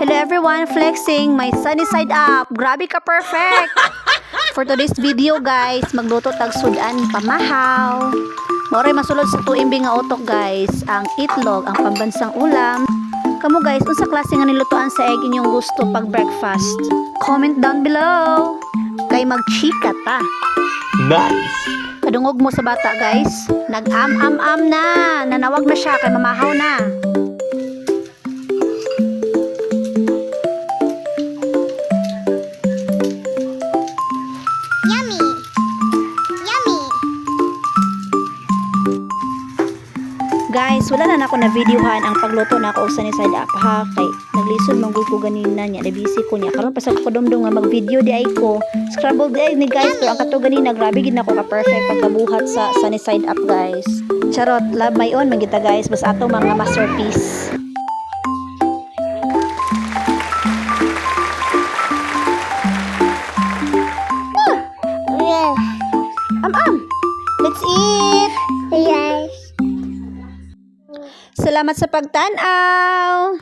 Hello everyone, flexing my sunny side up. Grabe ka perfect. For today's video guys, magluto tag sudan pamahaw. Moray masulod sa tuimbing nga utok guys, ang itlog, ang pambansang ulam. Kamu guys, unsa klase nga nilutoan sa egg inyong gusto pag breakfast? Comment down below. Kay magchika ta. Nice! Kadungog mo sa bata guys. Nag-am-am-am na. Nanawag na siya kay mamahaw na. Guys, wala na ako na videohan ang pagluto na ako usa ni side up ha? Kay naglisod man gud ko ganina niya na busy ko niya. Karon pa sa ko dumdum nga mag-video di ay ko. Scrambled egg ni guys pero ang kato ganina grabe gid nako ka perfect pagkabuhat sa sunny side up guys. Charot love my own man guys. Bas ato mga masterpiece. Am am salamat sa pagtanaw